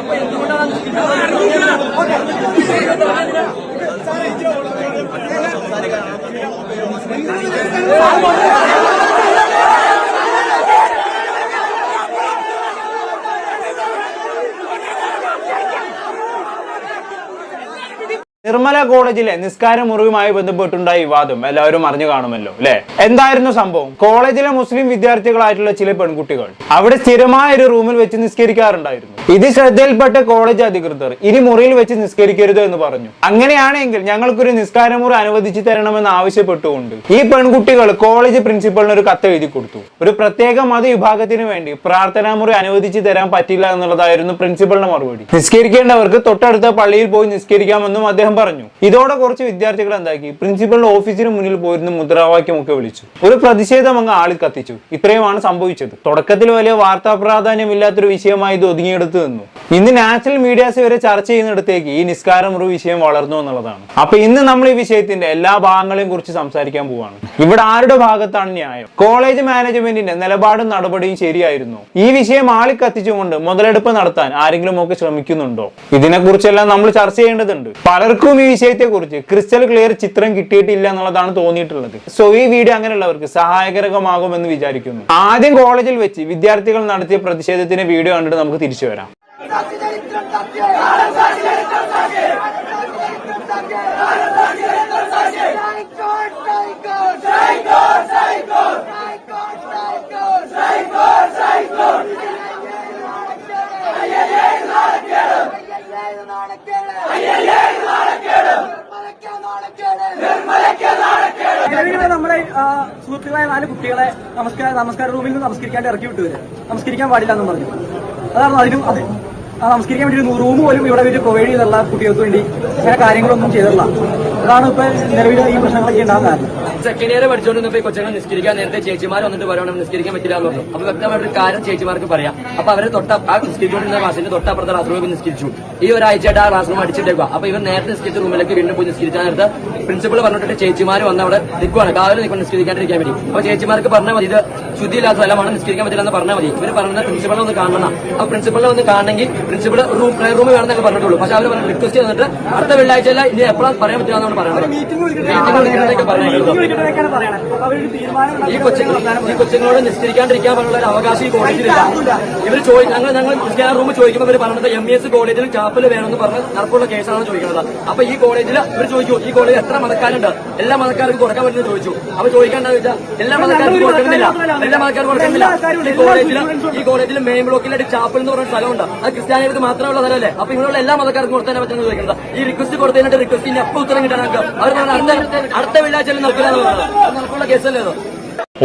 അപ്പൊ എന്തുകൊണ്ടാണ് നിർമ്മല കോളേജിലെ നിസ്കാര മുറിവുമായി ബന്ധപ്പെട്ടുണ്ടായ വിവാദം എല്ലാവരും അറിഞ്ഞു കാണുമല്ലോ അല്ലെ? എന്തായിരുന്നു സംഭവം? കോളേജിലെ മുസ്ലിം വിദ്യാർത്ഥികളായിട്ടുള്ള ചില പെൺകുട്ടികൾ അവിടെ സ്ഥിരമായ ഒരു റൂമിൽ വെച്ച് നിസ്കരിക്കാറുണ്ടായിരുന്നു. ഇത് ശ്രദ്ധയിൽപ്പെട്ട കോളേജ് അധികൃതർ ഇനി മുറിയിൽ വെച്ച് നിസ്കരിക്കരുത് എന്ന് പറഞ്ഞു. അങ്ങനെയാണെങ്കിൽ ഞങ്ങൾക്കൊരു നിസ്കാര മുറി അനുവദിച്ചു തരണമെന്ന് ആവശ്യപ്പെട്ടുകൊണ്ട് ഈ പെൺകുട്ടികൾ കോളേജ് പ്രിൻസിപ്പളിന് ഒരു കത്ത് എഴുതി കൊടുത്തു. ഒരു പ്രത്യേക മത വിഭാഗത്തിന് വേണ്ടി പ്രാർത്ഥനാ മുറി അനുവദിച്ചു തരാൻ പറ്റില്ല എന്നുള്ളതായിരുന്നു പ്രിൻസിപ്പളിന്റെ മറുപടി. നിസ്കരിക്കേണ്ടവർക്ക് തൊട്ടടുത്ത പള്ളിയിൽ പോയി നിസ്കരിക്കാമെന്നും അദ്ദേഹം പറഞ്ഞു. ഇതോടെ കുറച്ച് വിദ്യാർത്ഥികൾ എന്താക്കി? പ്രിൻസിപ്പലിന്റെ ഓഫീസിന് മുന്നിൽ പോയിരുന്ന മുദ്രാവാക്യമൊക്കെ വിളിച്ചു. ഒരു പ്രതിഷേധം അങ്ങ് ആളിൽ കത്തിച്ചു. ഇത്രയുമാണ് സംഭവിച്ചത്. തുടക്കത്തിൽ വലിയ വാർത്താ പ്രാധാന്യമില്ലാത്തൊരു വിഷയമായി ഇത് ഒതുങ്ങിയെടുത്തു നിന്നു. ഇന്ന് നാഷണൽ മീഡിയാസ് വരെ ചർച്ച ചെയ്യുന്നിടത്തേക്ക് ഈ നിസ്കാര മുറിവ് വിഷയം വളർന്നു എന്നുള്ളതാണ്. അപ്പൊ ഇന്ന് നമ്മൾ ഈ വിഷയത്തിന്റെ എല്ലാ ഭാഗങ്ങളെയും കുറിച്ച് സംസാരിക്കാൻ പോവാണ്. ഇവിടെ ആരുടെ ഭാഗത്താണ് ന്യായം? കോളേജ് മാനേജ്മെന്റിന്റെ നിലപാടും നടപടിയും ശരിയായിരുന്നു. ഈ വിഷയം ആളി കത്തിച്ചുകൊണ്ട് മുതലെടുപ്പ് നടത്താൻ ആരെങ്കിലും ഒക്കെ ശ്രമിക്കുന്നുണ്ടോ? ഇതിനെക്കുറിച്ചെല്ലാം നമ്മൾ ചർച്ച ചെയ്യേണ്ടതുണ്ട്. പലർക്കും ഈ വിഷയത്തെ കുറിച്ച് ക്രിസ്റ്റൽ ക്ലിയർ ചിത്രം കിട്ടിയിട്ടില്ല എന്നുള്ളതാണ് തോന്നിയിട്ടുള്ളത്. സോ ഈ വീഡിയോ അങ്ങനെയുള്ളവർക്ക് സഹായകരമാകുമെന്ന് വിചാരിക്കുന്നു. ആദ്യം കോളേജിൽ വെച്ച് വിദ്യാർത്ഥികൾ നടത്തിയ പ്രതിഷേധത്തിന്റെ വീഡിയോ കണ്ടിട്ട് നമുക്ക് തിരിച്ചു വരാം. നമ്മുടെ സുഹൃത്തുക്കളായ നാല് കുട്ടികളെ നമസ്കാര നമസ്കാര റൂമിൽ നിന്ന് നമസ്കരിക്കാണ്ട് ഇറക്കി വിട്ടു വരെ. നമസ്കരിക്കാൻ പാടില്ല എന്നും പറഞ്ഞു. അതാണ് അതിനും അതെ. നമസ്കരിക്കാൻ വേണ്ടി ഒരു റൂം പോലും ഇവിടെ വെച്ച് പ്രൊവൈഡ് ചെയ്തിട്ടുള്ള കുട്ടികൾക്ക് വേണ്ടി അങ്ങനെ കാര്യങ്ങളൊന്നും ചെയ്തിട്ടില്ല. അതാണ് ഇപ്പൊ നിലവിൽ ഈ പ്രശ്നങ്ങളൊക്കെ ഉണ്ടാകാൻ കാരണം. സെക്കൻഡ് ഇയർ പഠിച്ചുകൊണ്ടിരുന്നപ്പോ ഈ കൊച്ചുങ്ങൾ നിസ്കരിക്കാൻ നേരത്തെ ചേച്ചിമാർ വന്നിട്ട് പറയണം നിസ്കരിക്കാൻ പറ്റില്ല എന്ന് പറഞ്ഞു. അപ്പൊ വ്യക്തമായിട്ട് ഒരു കാര്യം ചേച്ചിമാർക്ക് പറയാം. അപ്പൊ അവർ തൊട്ട ആ നിസ്കരിച്ചുകൊണ്ടിരുന്ന ക്ലാസ്സിന്റെ തൊട്ടപ്പുറത്തെ ക്ലാസ് റൂമിൽ നിസ്കരിച്ചു. ഈ ഒരാഴ്ചയായിട്ട് ആ ക്ലാസ് റൂം അടിച്ചിട്ടേക്കുക അപ്പൊ ഇവർ നേരത്തെ നിസ്കരിച്ച റൂമിലേക്ക് വീണ്ടും പോയി നിസ്കരിച്ചാൽ നേരത്തെ പ്രിൻസിപ്പൾ പറഞ്ഞിട്ട് ചേച്ചിമാർ വന്ന് അവിടെ നിൽക്കുവാണ് കാവലിൽ നിൽക്കണം നിസ്കരിക്കാണ്ടിരിക്കാൻ വേണ്ടി. അപ്പൊ ചേച്ചിമാർക്ക് പറഞ്ഞാൽ മതി ഇത് ശുദ്ധിയില്ലാത്ത സ്ഥലമാണ് നിസ്കരിക്കാൻ പറ്റില്ല എന്ന് പറഞ്ഞാൽ മതി. ഇവർ പറഞ്ഞ പ്രിൻസിപ്പളിനെ ഒന്ന് കാണണം ആ പ്രിൻസിപ്പളിനെ ഒന്ന് കാണണമെങ്കിൽ പ്രിൻസിപ്പൾ റൂം പ്രയർ റൂം വേണമെന്നൊക്കെ പറഞ്ഞിട്ടുള്ളൂ. പക്ഷെ അവർ പറഞ്ഞ റിക്വസ്റ്റ് ചെയ്തിട്ട് അടുത്ത വെള്ളിയാഴ്ച ഇനി എപ്പോഴാണ് പറയാൻ പറ്റില്ല എന്നാണ് പറയുന്നത്. മീറ്റിംഗ് വിളിക്കണമെന്നൊക്കെ അപ്പൊ ഈ കൊച്ചുങ്ങൾ ഈ കൊച്ചുങ്ങളോട് നിസ്കരിക്കാണ്ടിരിക്കാൻ പറഞ്ഞ ഒരു അവകാശം ഈ കോളേജിലില്ല ഇവർ ചോദിക്കും ഞങ്ങൾ ഞങ്ങൾ നിസ്കാര റൂം ചോദിക്കുമ്പോൾ ഇവർ പറഞ്ഞത് എം എസ് കോളേജിൽ ചാപ്പൽ വേണമെന്ന് പറഞ്ഞ് നടപ്പുള്ള കേസാണ് ചോദിക്കുന്നത്. അപ്പൊ ഈ കോളേജിൽ ഇവർ ചോദിച്ചു ഈ കോളേജിൽ എത്ര മതക്കാരുണ്ട്? എല്ലാ മതക്കാർക്കും കൊടുക്കാൻ പറ്റുന്ന ചോദിച്ചു. അപ്പൊ ചോദിക്കാണ്ടെന്ന് വെച്ചാൽ എല്ലാ മതക്കാർക്കും കൊടുക്കുന്നില്ല. എല്ലാ മതക്കാർക്കും കൊടുക്കുന്നില്ല. ഈ കോളേജിൽ ഈ കോളേജിൽ മെയിൻ ബ്ലോക്കിലായിട്ട് ചാപ്പൽ എന്ന് പറഞ്ഞ സ്ഥലമുണ്ട്. അത് ക്രിസ്ത്യാനികൾക്ക് മാത്രമുള്ള സ്ഥലമല്ലേ? അപ്പൊ ഇങ്ങനെയുള്ള എല്ലാ മതക്കാർക്കും കൊടുക്കാൻ പറ്റുന്ന ചോദിക്കുന്നത്. ഈ റിക്വസ്റ്റ് കൊടുത്തതിനായിട്ട് റിക്വസ്റ്റിന്റെ എപ്പോൾ ഉത്തരം കിട്ടാൻ നമുക്ക് അവർ അടുത്ത അടുത്ത വെള്ളിയാഴ്ച നടക്കില്ല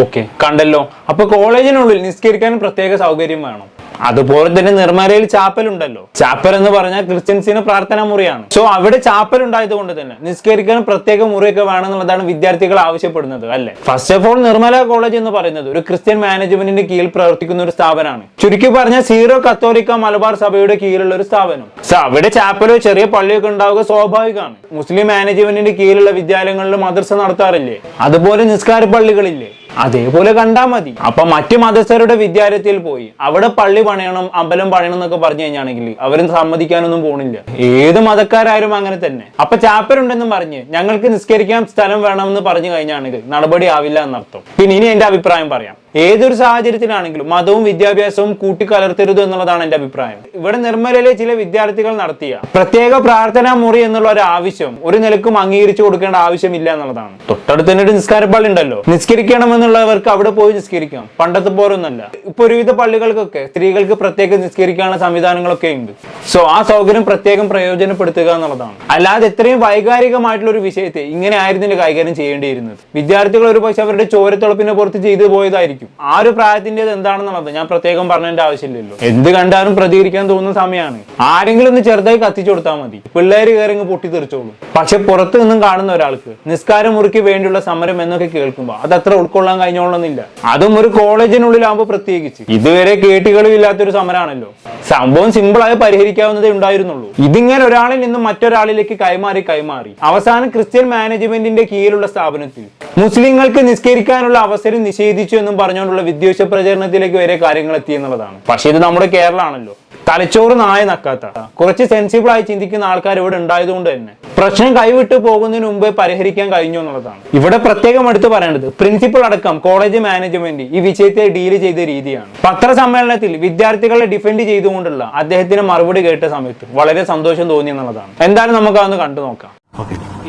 ഓക്കെ കണ്ടല്ലോ. അപ്പൊ കോളേജിനുള്ളിൽ നിസ്കരിക്കാൻ പ്രത്യേക സൗകര്യം വേണം. അതുപോലെ തന്നെ നിർമ്മലയിൽ ചാപ്പൽ ഉണ്ടല്ലോ ചാപ്പൽ എന്ന് പറഞ്ഞാൽ ക്രിസ്ത്യൻസിന് പ്രാർത്ഥനാ മുറിയാണ്. സോ അവിടെ ചാപ്പൽ ഉണ്ടായത് കൊണ്ട് തന്നെ നിസ്കരിക്കാൻ പ്രത്യേക മുറിയൊക്കെ വേണമെന്നുള്ളതാണ് വിദ്യാർത്ഥികൾ ആവശ്യപ്പെടുന്നത് അല്ലെ? First of all Nirmala college എന്ന് പറയുന്നത് ഒരു ക്രിസ്ത്യൻ മാനേജ്മെന്റിന്റെ കീഴിൽ പ്രവർത്തിക്കുന്ന ഒരു സ്ഥാപനമാണ്. ചുരുക്കി പറഞ്ഞ സീറോ കത്തോലിക്ക മലബാർ സഭയുടെ കീഴിലുള്ള ഒരു സ്ഥാപനം. സോ അവിടെ ചാപ്പലോ ചെറിയ പള്ളിയൊക്കെ ഉണ്ടാവുക സ്വാഭാവികമാണ്. മുസ്ലിം മാനേജ്മെന്റിന്റെ കീഴിലുള്ള വിദ്യാലയങ്ങളിൽ മദ്രസ നടത്താറില്ലേ? അതുപോലെ നിസ്കാര പള്ളികളില്ലേ? അതേപോലെ കണ്ടാ മതി. അപ്പൊ മറ്റു മതസ്ഥരുടെ വിദ്യാലയത്തിൽ പോയി അവിടെ പള്ളി പണിയണം അമ്പലം പണിയണം എന്നൊക്കെ പറഞ്ഞു കഴിഞ്ഞാണെങ്കിൽ അവരും സമ്മതിക്കാനൊന്നും പോണില്ല. ഏത് മതക്കാരായാലും അങ്ങനെ തന്നെ. അപ്പൊ ചാപ്പൽ ഉണ്ടെന്നും പറഞ്ഞ് ഞങ്ങൾക്ക് നിസ്കരിക്കാൻ സ്ഥലം വേണമെന്ന് പറഞ്ഞു കഴിഞ്ഞാണെങ്കിൽ നടപടി ആവില്ല എന്നർത്ഥം. പിന്നെ ഇനി എന്റെ അഭിപ്രായം പറയാം. ഏതൊരു സാഹചര്യത്തിലാണെങ്കിലും മതവും വിദ്യാഭ്യാസവും കൂട്ടിക്കലർത്തരുത് എന്നുള്ളതാണ് എന്റെ അഭിപ്രായം. ഇവിടെ നിർമ്മലയിലെ ചില വിദ്യാർത്ഥികൾ നടത്തിയ പ്രത്യേക പ്രാർത്ഥനാ മുറി എന്നുള്ള ഒരു ആവശ്യം ഒരു നിലക്കും അംഗീകരിച്ചു കൊടുക്കേണ്ട ആവശ്യമില്ല എന്നുള്ളതാണ്. തൊട്ടടുത്ത് തന്നെ ഒരു നിസ്കാരപ്പള്ളി ഉണ്ടല്ലോ. നിസ്കരിക്കണമെന്നുള്ളവർക്ക് അവിടെ പോയി നിസ്കരിക്കാം. പണ്ടത്തെ പോലൊന്നല്ല. ഇപ്പൊ ഒരുവിധ പള്ളികൾക്കൊക്കെ സ്ത്രീകൾക്ക് പ്രത്യേകം നിസ്കരിക്കാനുള്ള സംവിധാനങ്ങളൊക്കെ ഉണ്ട്. സോ ആ സൗകര്യം പ്രത്യേകം പ്രയോജനപ്പെടുത്തുക എന്നുള്ളതാണ്. അല്ലാതെ എത്രയും വൈകാരികമായിട്ടുള്ള ഒരു വിഷയത്തെ ഇങ്ങനെ ആയിരുന്നില്ല കൈകാര്യം ചെയ്യേണ്ടിയിരുന്നത്. വിദ്യാർത്ഥികൾ ഒരു പക്ഷെ അവരുടെ ചോരത്തിളപ്പിനെ പുറത്ത് ചെയ്തു പോയതായിരിക്കും. ആ ഒരു പ്രായത്തിന്റെത് എന്താണെന്നുള്ളത് ഞാൻ പ്രത്യേകം പറഞ്ഞതിന്റെ ആവശ്യമില്ലല്ലോ. എന്ത് കണ്ടാലും പ്രതികരിക്കാൻ തോന്നുന്ന സമയമാണ്. ആരെങ്കിലും ഒന്ന് ചെറുതായി കത്തിച്ചു കൊടുത്താൽ മതി. പിള്ളേര് കയറി പൊട്ടി പൊട്ടിത്തെറിച്ചോളൂ. പക്ഷെ പുറത്തു നിന്നും കാണുന്ന ഒരാൾക്ക് നിസ്കാരം മുറിക്ക് വേണ്ടിയുള്ള സമരം എന്നൊക്കെ കേൾക്കുമ്പോൾ അത് അത്ര ഉൾക്കൊള്ളാൻ കഴിഞ്ഞോളണമെന്നില്ല. അതും ഒരു കോളേജിനുള്ളിലാകുമ്പോൾ പ്രത്യേകിച്ച്. ഇതുവരെ കേട്ടുകളില്ലാത്തൊരു സമരമാണല്ലോ സംഭവം സിമ്പിളായി പരിഹരിക്കാവുന്നതേ ഉണ്ടായിരുന്നുള്ളൂ. ഇതിങ്ങനെ ഒരാളിൽ നിന്നും മറ്റൊരാളിലേക്ക് കൈമാറി കൈമാറി അവസാനം ക്രിസ്ത്യൻ മാനേജ്മെന്റിന്റെ കീഴിലുള്ള സ്ഥാപനത്തിൽ മുസ്ലിങ്ങൾക്ക് നിസ്കരിക്കാനുള്ള അവസരം നിഷേധിച്ചു എന്നും പറഞ്ഞുകൊണ്ടുള്ള വിദ്വേഷ പ്രചരണത്തിലേക്ക് വരെ കാര്യങ്ങൾ എത്തി എന്നുള്ളതാണ്. പക്ഷേ ഇത് നമ്മുടെ കേരളമാണല്ലോ തലച്ചോറ് നായ നക്കാത്ത. കുറച്ച് സെൻസിബിൾ ആയി ചിന്തിക്കുന്ന ആൾക്കാർ ഇവിടെ ഉണ്ടായതുകൊണ്ട് തന്നെ. പ്രശ്നം കൈവിട്ട് പോകുന്നതിന് മുമ്പേ പരിഹരിക്കാൻ കഴിഞ്ഞു എന്നുള്ളതാണ്. ഇവിടെ പ്രത്യേകം എടുത്ത് പറയേണ്ടത് പ്രിൻസിപ്പൽ അടക്കം കോളേജ് മാനേജ്മെന്റ് ഈ വിഷയത്തെ ഡീൽ ചെയ്ത രീതിയാണ്. പത്രസമ്മേളനത്തിൽ വിദ്യാർത്ഥികളെ ഡിഫെൻഡ് ചെയ്തുകൊണ്ടുള്ള അദ്ദേഹത്തിന് മറുപടി കേട്ട സമയത്ത് വളരെ സന്തോഷം തോന്നി എന്നുള്ളതാണ്. എന്തായാലും നമുക്ക് അതൊന്ന് കണ്ടു നോക്കാം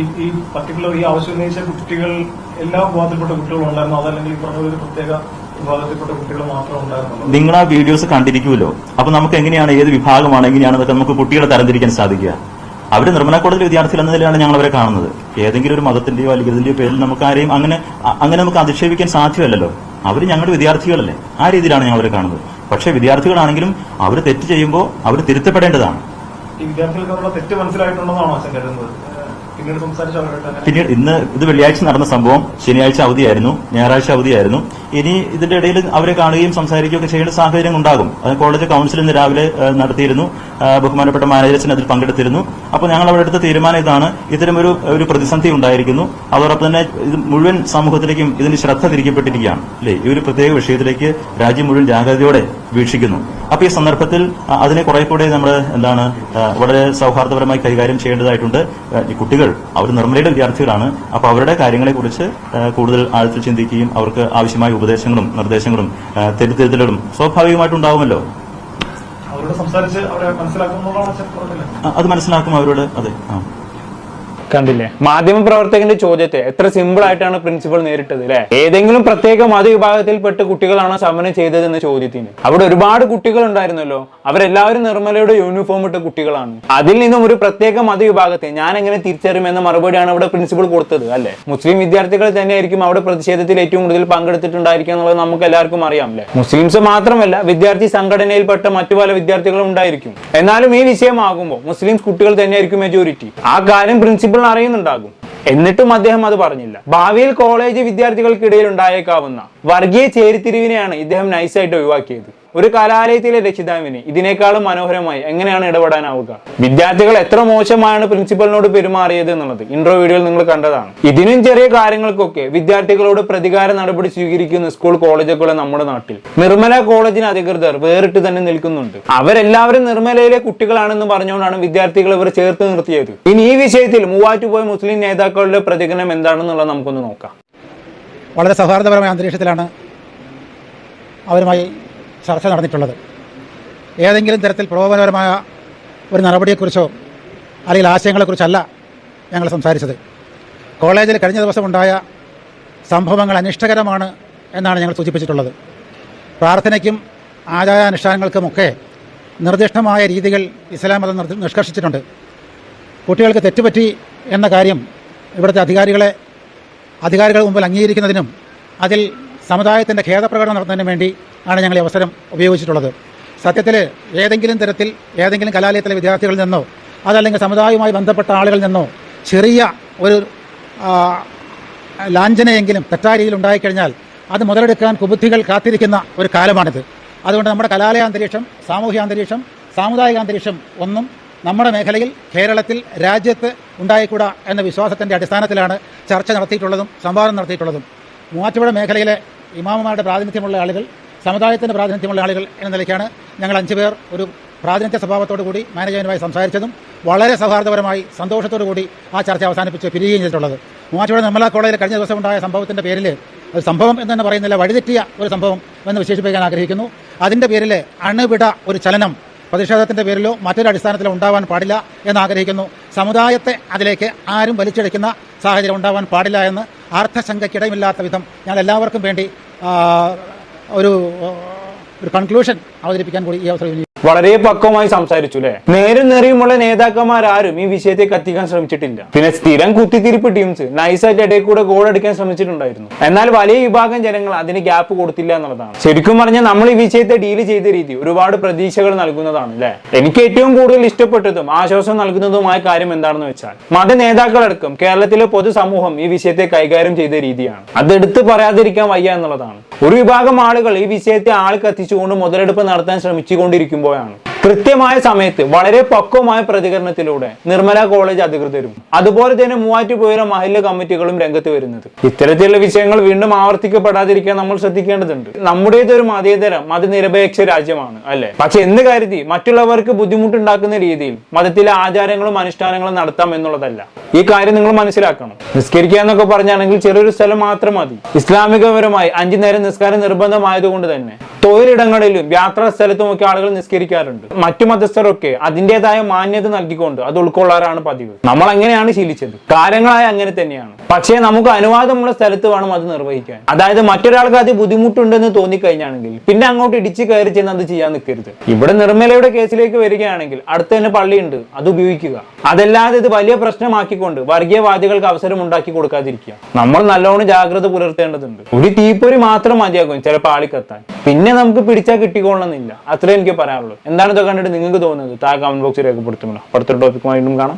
ഈ പർട്ടിക്കുലർ ഈ ആവശ്യം ഉന്നയിച്ച കുട്ടികൾ എല്ലാ വിഭാഗത്തിൽപ്പെട്ട കുട്ടികളും ഉണ്ടായിരുന്നു. അതല്ലെങ്കിൽ ഈ പറഞ്ഞ ഒരു പ്രത്യേക വിഭാഗത്തിൽപ്പെട്ട കുട്ടികൾ മാത്രം ഉണ്ടായിരുന്നു നിങ്ങൾ ആ വീഡിയോസ് കണ്ടിരിക്കുമല്ലോ അപ്പൊ നമുക്ക് എങ്ങനെയാണ് ഏത് വിഭാഗമാണ് എങ്ങനെയാണെന്നൊക്കെ നമുക്ക് കുട്ടികളെ തരംതിരിക്കാൻ സാധിക്കുക. അവർ നിർമ്മല കോളേജിലെ വിദ്യാർത്ഥികൾ എന്ന നിലയിലാണ് ഞങ്ങൾ അവരെ കാണുന്നത്. ഏതെങ്കിലും ഒരു മതത്തിന്റെയോ അല്ലെങ്കിൽ ഇതിന്റെയോ പേരിൽ നമുക്ക് ആരെയും അങ്ങനെ അങ്ങനെ നമുക്ക് അധിക്ഷേപിക്കാൻ സാധ്യമല്ലല്ലോ. അവർ ഞങ്ങളുടെ വിദ്യാർത്ഥികളല്ലേ. ആ രീതിയിലാണ് ഞങ്ങൾ അവരെ കാണുന്നത്. പക്ഷേ വിദ്യാർത്ഥികളാണെങ്കിലും അവർ തെറ്റ് ചെയ്യുമ്പോൾ അവർ തിരുത്തപ്പെടേണ്ടതാണ്. ഈ വിദ്യാർത്ഥികൾക്ക് തെറ്റ് മനസ്സിലായിട്ടുണ്ടെന്നാണോ അച്ഛൻ കരുതുന്നത്? പിന്നീട് ഇന്ന് ഇത് വെള്ളിയാഴ്ച നടന്ന സംഭവം ശനിയാഴ്ച അവധിയായിരുന്നു ഞായറാഴ്ച അവധിയായിരുന്നു. ഇനി ഇതിന്റെ ഇടയിൽ അവരെ കാണുകയും സംസാരിക്കുകയും ഒക്കെ ചെയ്യേണ്ട സാഹചര്യം ഉണ്ടാകും. അത് കോളേജ് കൗൺസിൽ ഇന്ന് രാവിലെ നടത്തിയിരുന്നു. ബഹുമാനപ്പെട്ട മാനേജേഴ്സിന് അതിൽ പങ്കെടുത്തിരുന്നു. അപ്പോൾ ഞങ്ങൾ അവിടെ എടുത്ത തീരുമാനം ഇതാണ്. ഇത്തരം ഒരു ഒരു പ്രതിസന്ധി ഉണ്ടായിരിക്കുന്നു. അതോടൊപ്പം തന്നെ ഇത് മുഴുവൻ സമൂഹത്തിലേക്കും ഇതിന് ശ്രദ്ധ തിരിക്കപ്പെട്ടിരിക്കുകയാണ്. അല്ലേ? ഈ ഒരു പ്രത്യേക വിഷയത്തിലേക്ക് രാജ്യം മുഴുവൻ ജാഗ്രതയോടെ വീക്ഷിക്കുന്നു. അപ്പൊ ഈ സന്ദർഭത്തിൽ അതിനെ കുറെ കൂടെ നമ്മൾ എന്താണ് വളരെ സൗഹാർദ്ദപരമായി കൈകാര്യം ചെയ്യേണ്ടതായിട്ടുണ്ട്. ആ, അവർ നിർമ്മലയുടെ വിദ്യാർത്ഥികളാണ്. അപ്പോൾ അവരുടെ കാര്യങ്ങളെക്കുറിച്ച് കുറിച്ച് കൂടുതൽ ആഴത്തിൽ ചിന്തിക്കുകയും അവർക്ക് ആവശ്യമായ ഉപദേശങ്ങളും നിർദ്ദേശങ്ങളും തെരുത്തിരുത്തലുകളും സ്വാഭാവികമായിട്ടുണ്ടാവുമല്ലോ. അത് മനസ്സിലാക്കും അവരോട്. അതെ ആ. കണ്ടില്ലേ? മാധ്യമ പ്രവർത്തകന്റെ ചോദ്യത്തെ എത്ര സിമ്പിൾ ആയിട്ടാണ് പ്രിൻസിപ്പൽ നേരിട്ടത് അല്ലെ ഏതെങ്കിലും പ്രത്യേക മതവിഭാഗത്തിൽപ്പെട്ട് കുട്ടികളാണോ സമരം ചെയ്തതെന്ന ചോദ്യത്തിന്. അവിടെ ഒരുപാട് കുട്ടികൾ ഉണ്ടായിരുന്നല്ലോ അവരെല്ലാവരും നിർമ്മലയുടെ യൂണിഫോം ഇട്ട കുട്ടികളാണ്. അതിൽ നിന്നും ഒരു പ്രത്യേക മതവിഭാഗത്തെ ഞാൻ എങ്ങനെ തിരിച്ചറിയുമെന്ന മറുപടിയാണ് അവിടെ പ്രിൻസിപ്പൽ കൊടുത്തത് അല്ലെ? മുസ്ലിം വിദ്യാർത്ഥികൾ തന്നെയായിരിക്കും അവിടെ പ്രതിഷേധത്തിൽ ഏറ്റവും കൂടുതൽ പങ്കെടുത്തിട്ടുണ്ടായിരിക്കുക എന്നുള്ളത് നമുക്ക് എല്ലാവർക്കും അറിയാം അല്ലെ മുസ്ലിംസ് മാത്രമല്ല വിദ്യാർത്ഥി സംഘടനയിൽപ്പെട്ട മറ്റു പല വിദ്യാർത്ഥികളും ഉണ്ടായിരിക്കും. എന്നാലും ഈ വിഷയമാകുമ്പോൾ മുസ്ലിം കുട്ടികൾ തന്നെയായിരിക്കും മെജോറിറ്റി ആ കാര്യം പ്രിൻസിപ്പൽ അറിയുന്നുണ്ടാകും. എന്നിട്ടും അദ്ദേഹം അത് പറഞ്ഞില്ല. ഭാവിയിൽ കോളേജ് വിദ്യാർത്ഥികൾക്കിടയിൽ ഉണ്ടായേക്കാവുന്ന വർഗീയ ചേരിതിരിവിനെയാണ് ഇദ്ദേഹം നൈസായിട്ട് ഒഴിവാക്കിയത്. ഒരു കലാലയത്തിലെ രക്ഷിതാവിന് ഇതിനേക്കാളും മനോഹരമായി എങ്ങനെയാണ് ഇടപെടാനാവുക? വിദ്യാർത്ഥികൾ എത്ര മോശമാണ് പ്രിൻസിപ്പലിനോട് പെരുമാറിയത് എന്നുള്ളത് ഇൻട്രോ വീഡിയോയിൽ നിങ്ങൾ കണ്ടതാണ്. ഇതിനും ചെറിയ കാര്യങ്ങൾക്കൊക്കെ വിദ്യാർത്ഥികളോട് പ്രതികാര നടപടി സ്വീകരിക്കുന്ന സ്കൂൾ കോളേജൊക്കെ നമ്മുടെ നാട്ടിൽ. നിർമ്മല കോളേജിന് അധികൃതർ വേറിട്ട് തന്നെ നിൽക്കുന്നുണ്ട്. അവരെല്ലാവരും നിർമ്മലയിലെ കുട്ടികളാണെന്ന് പറഞ്ഞുകൊണ്ടാണ് വിദ്യാർത്ഥികൾ ഇവർ ചേർത്ത് നിർത്തിയത്. ഇനി ഈ വിഷയത്തിൽ മൂവാറ്റുപോയ മുസ്ലിം നേതാക്കളുടെ പ്രതികരണം എന്താണെന്നുള്ളത് നമുക്കൊന്ന് നോക്കാം. വളരെ സൗഹാർദ്ദപരമായ അന്തരീക്ഷത്തിലാണ് അവരുമായി ചർച്ച നടന്നിട്ടുള്ളത്. ഏതെങ്കിലും തരത്തിൽ പ്രകോപനപരമായ ഒരു നടപടിയെക്കുറിച്ചോ അല്ലെങ്കിൽ ആശയങ്ങളെക്കുറിച്ചല്ല ഞങ്ങൾ സംസാരിച്ചത്. കോളേജിൽ കഴിഞ്ഞ ദിവസം ഉണ്ടായ സംഭവങ്ങൾ അനിഷ്ടകരമാണ് എന്നാണ് ഞങ്ങൾ സൂചിപ്പിച്ചിട്ടുള്ളത്. പ്രാർത്ഥനയ്ക്കും ആചാരാനുഷ്ഠാനങ്ങൾക്കുമൊക്കെ നിർദ്ദിഷ്ടമായ രീതികൾ ഇസ്ലാം മതം നിഷ്കർഷിച്ചിട്ടുണ്ട്. കുട്ടികൾക്ക് തെറ്റുപറ്റി എന്ന കാര്യം ഇവിടുത്തെ അധികാരികളെ അധികാരികൾ മുമ്പിൽ അംഗീകരിക്കുന്നതിനും അതിൽ സമുദായത്തിന്റെ ഖേദപ്രകടനം നടത്തുന്നതിനും വേണ്ടി ആണ് ഞങ്ങൾ ഈ അവസരം ഉപയോഗിച്ചിട്ടുള്ളത്. സത്യത്തിൽ ഏതെങ്കിലും തരത്തിൽ ഏതെങ്കിലും കലാലയത്തിലെ വിദ്യാർത്ഥികളിൽ നിന്നോ അതല്ലെങ്കിൽ സമുദായവുമായി ബന്ധപ്പെട്ട ആളുകളിൽ നിന്നോ ചെറിയ ഒരു ലാഞ്ചനയെങ്കിലും തെറ്റായ രീതിയിൽ ഉണ്ടായിക്കഴിഞ്ഞാൽ അത് മുതലെടുക്കാൻ കുബുദ്ധികൾ കാത്തിരിക്കുന്ന ഒരു കാലമാണിത്. അതുകൊണ്ട് നമ്മുടെ കലാലയ അന്തരീക്ഷം സാമൂഹിക അന്തരീക്ഷം സാമുദായിക അന്തരീക്ഷം ഒന്നും നമ്മുടെ മേഖലയിൽ കേരളത്തിൽ രാജ്യത്ത് ഉണ്ടായിക്കൂടാ എന്ന വിശ്വാസത്തിന്റെ അടിസ്ഥാനത്തിലാണ് ചർച്ച നടത്തിയിട്ടുള്ളതും സംവാദം നടത്തിയിട്ടുള്ളതും. മൂവാറ്റുപുഴ മേഖലയിലെ ഇമാമുമാരുടെ പ്രാതിനിധ്യമുള്ള ആളുകൾ സമുദായത്തിന്റെ പ്രാതിനിധ്യമുള്ള ആളുകൾ എന്ന നിലയ്ക്കാണ് ഞങ്ങൾ അഞ്ചു പേർ ഒരു പ്രാതിനിധ്യ സ്വഭാവത്തോടു കൂടി മാനേജ്മെന്റുമായി സംസാരിച്ചതും വളരെ സൗഹാർദ്ദപരമായി സന്തോഷത്തോടു കൂടി ആ ചർച്ച അവസാനിപ്പിച്ച് പിരിയുകയും ചെയ്തിട്ടുള്ളത്. മൂവാറ്റുപുഴ നിർമ്മല കോളേജിൽ കഴിഞ്ഞ ദിവസം ഉണ്ടായ സംഭവത്തിന്റെ പേരിൽ ഒരു സംഭവം എന്ന് തന്നെ പറയുന്നില്ല വഴിതെറ്റിയ ഒരു സംഭവം എന്ന് വിശേഷിപ്പിക്കാൻ ആഗ്രഹിക്കുന്നു. അതിന്റെ പേരിൽ അണുവിട ഒരു ചലനം പ്രതിഷേധത്തിന്റെ പേരിലോ മറ്റൊരു അടിസ്ഥാനത്തിലോ ഉണ്ടാവാൻ പാടില്ല എന്ന് ആഗ്രഹിക്കുന്നു സമുദായത്തെ അതിലേക്ക് ആരും വലിച്ചെടുക്കുന്ന സാഹചര്യം ഉണ്ടാവാൻ പാടില്ല എന്ന് അർത്ഥശങ്കയ്ക്കിടമില്ലാത്ത വിധം ഞാൻ എല്ലാവർക്കും വേണ്ടി ഒരു ഒരു കൺക്ലൂഷൻ അവതരിപ്പിക്കാൻ കൂടി ഈ അവസരം. വളരെ പക്വമായി സംസാരിച്ചു അല്ലെ നേരും നേറിയുമുള്ള നേതാക്കന്മാരാരും ഈ വിഷയത്തെ കത്തിക്കാൻ ശ്രമിച്ചിട്ടില്ല. പിന്നെ സ്ഥിരം കുത്തിത്തിരിപ്പ് ടീംസ് നൈസായിട്ട് ഇടയിൽ കൂടെ ഗോൾ അടിക്കാൻ ശ്രമിച്ചിട്ടുണ്ടായിരുന്നു. എന്നാൽ വലിയ വിഭാഗം ജനങ്ങൾ അതിന് ഗ്യാപ്പ് കൊടുത്തില്ല എന്നുള്ളതാണ്. ശരിക്കും പറഞ്ഞാൽ നമ്മൾ ഈ വിഷയത്തെ ഡീൽ ചെയ്ത രീതി ഒരുപാട് പ്രതീക്ഷകൾ നൽകുന്നതാണ് അല്ലെ എനിക്ക് ഏറ്റവും കൂടുതൽ ഇഷ്ടപ്പെട്ടതും ആശ്വാസം നൽകുന്നതുമായ കാര്യം എന്താണെന്ന് വെച്ചാൽ മത നേതാക്കളടക്കം കേരളത്തിലെ പൊതുസമൂഹം ഈ വിഷയത്തെ കൈകാര്യം ചെയ്ത രീതിയാണ്. അത് എടുത്തു പറയാതിരിക്കാൻ വയ്യ എന്നുള്ളതാണ്. ഒരു വിഭാഗം ആളുകൾ ഈ വിഷയത്തെ ആൾ കത്തിച്ചുകൊണ്ട് മുതലെടുപ്പ് നടത്താൻ ശ്രമിച്ചുകൊണ്ടിരിക്കുമ്പോഴാണ് കൃത്യമായ സമയത്ത് വളരെ പക്വമായ പ്രതികരണത്തിലൂടെ നിർമ്മല കോളേജ് അധികൃതരും അതുപോലെ തന്നെ മൂവാറ്റുപുഴ മഹല്ല കമ്മിറ്റികളും രംഗത്ത് വരുന്നത്. ഇത്തരത്തിലുള്ള വിഷയങ്ങൾ വീണ്ടും ആവർത്തിക്കപ്പെടാതിരിക്കാൻ നമ്മൾ ശ്രദ്ധിക്കേണ്ടതുണ്ട്. നമ്മുടേതൊരു മതേതര മതനിരപേക്ഷ രാജ്യമാണ് അല്ലെ? പക്ഷെ എന്ന് കരുതി മറ്റുള്ളവർക്ക് ബുദ്ധിമുട്ടുണ്ടാക്കുന്ന രീതിയിൽ മതത്തിലെ ആചാരങ്ങളും അനുഷ്ഠാനങ്ങളും നടത്താം എന്നുള്ളതല്ല. ഈ കാര്യം നിങ്ങൾ മനസ്സിലാക്കണം. നിസ്കരിക്കുക എന്നൊക്കെ പറഞ്ഞാണെങ്കിൽ ചെറിയൊരു സ്ഥലം മാത്രം മതി. ഇസ്ലാമികപരമായി അഞ്ചു നേരം നിസ്കാരം നിർബന്ധമായതുകൊണ്ട് തന്നെ തൊഴിലിടങ്ങളിലും യാത്രാ സ്ഥലത്തും ഒക്കെ ആളുകൾ നിസ്കരിക്കാറുണ്ട്. മറ്റു മതസ്ഥരൊക്കെ അതിന്റെതായ മാന്യത നൽകിക്കൊണ്ട് അത് ഉൾക്കൊള്ളാറാണ് പതിവ്. നമ്മൾ എങ്ങനെയാണ് ശീലിച്ചത്? കാലങ്ങളായി അങ്ങനെ തന്നെയാണ്. പക്ഷേ നമുക്ക് അനുവാദമുള്ള സ്ഥലത്ത് വേണം അത് നിർവഹിക്കാൻ. അതായത് മറ്റൊരാൾക്ക് അത് ബുദ്ധിമുട്ടുണ്ടെന്ന് തോന്നിക്കഴിഞ്ഞാണെങ്കിൽ പിന്നെ അങ്ങോട്ട് ഇടിച്ചു കയറി ചെന്ന് അത് ചെയ്യാൻ നിൽക്കരുത്. ഇവിടെ നിർമ്മലയുടെ കേസിലേക്ക് വരികയാണെങ്കിൽ അടുത്ത് തന്നെ പള്ളിയുണ്ട് അത് ഉപയോഗിക്കുക. അതല്ലാതെ ഇത് വലിയ പ്രശ്നമാക്കിക്കൊണ്ട് വർഗീയവാദികൾക്ക് അവസരം ഉണ്ടാക്കി കൊടുക്കാതിരിക്കുക. നമ്മൾ നല്ലോണം ജാഗ്രത പുലർത്തേണ്ടതുണ്ട്. ഒരു തീപ്പൊരി മാത്രം മതിയാകും ചിലപ്പോൾ ആളിക്കത്താൻ. പിന്നെ നമുക്ക് പിടിച്ചാൽ കിട്ടിക്കൊള്ളണമെന്നില്ല അത്രേ എനിക്ക് പറയാനുള്ളൂ. എന്താണ് ഇതൊക്കെ കണ്ടിട്ട് നിങ്ങൾക്ക് തോന്നുന്നത് താഴെ കമന്റ് ബോക്സിൽ രേഖപ്പെടുത്തുമല്ലോ. അടുത്തൊരു ടോപ്പിക്കുമായിട്ടും കാണാം.